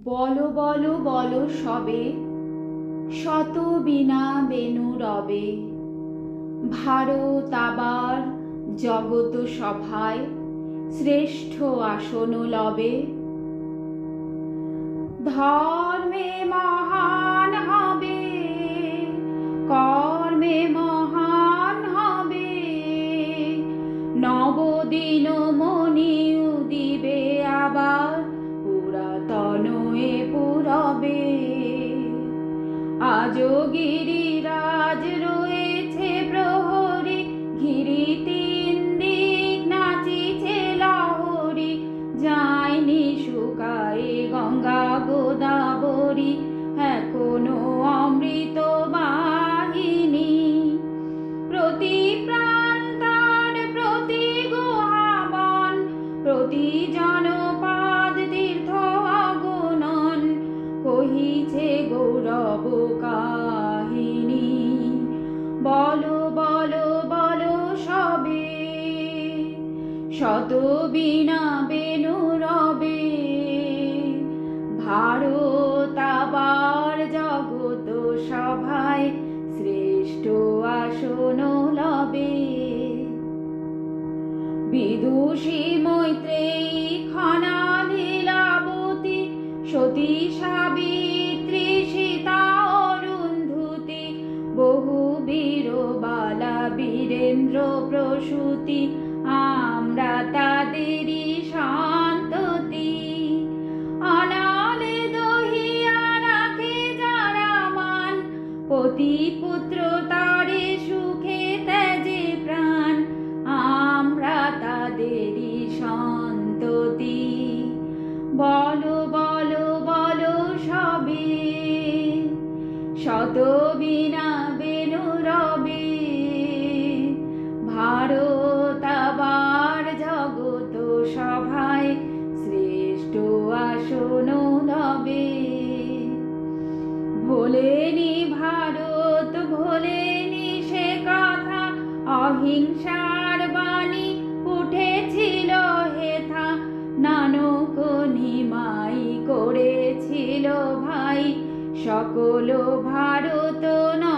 বলো বলো বলো সবে, শত বিনা বেনু রবে। ভারত আবার জগত সভায় শ্রেষ্ঠ আসন লবে। ধর্মে মহান হবে, কর্মে মহান হবে। নবদিন মনি উদিবে আবার আজও গিরিরাজ রয়েছে প্রহরী ঘিরি তিন দিক নাচিছে লহরী। যায়নি শুকায়ে গঙ্গা গোদাবরী, এখনও অমৃত বাহিনী। প্রতি প্রান্তার প্রতি গুহাবন, প্রতি জনপাদ তীর্থ অগণন কহিছে বলো বলো বলো সবে শত বিনা বেনু প্রসূতি, আমরা তাদেরই সন্ততি অনালে দহিয়া রাখে যারা মান পতি পুত্র তারে সুখে ত্যাজে প্রাণ। আমরা তাদেরই সন্ততি বলো বলো বলো সবে, শত বিনা লবে ভোলেনি ভারত, ভোলেনি সে কথা, অহিংসার বাণী উঠেছিল হেথা। নানক নিমাই করেছিল ভাই, সকল ভারত নন্দনে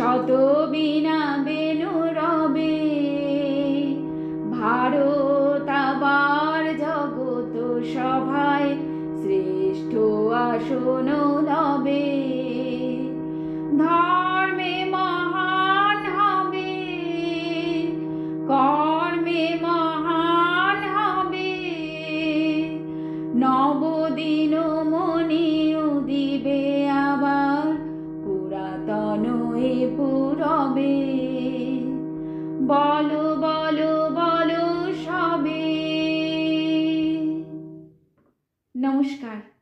শত বিনা বেনু রবে ভারত আবার জগত সভায় শ্রেষ্ঠ আসন লবে। পুরবে বলো বলো বলো সবে। নমস্কার।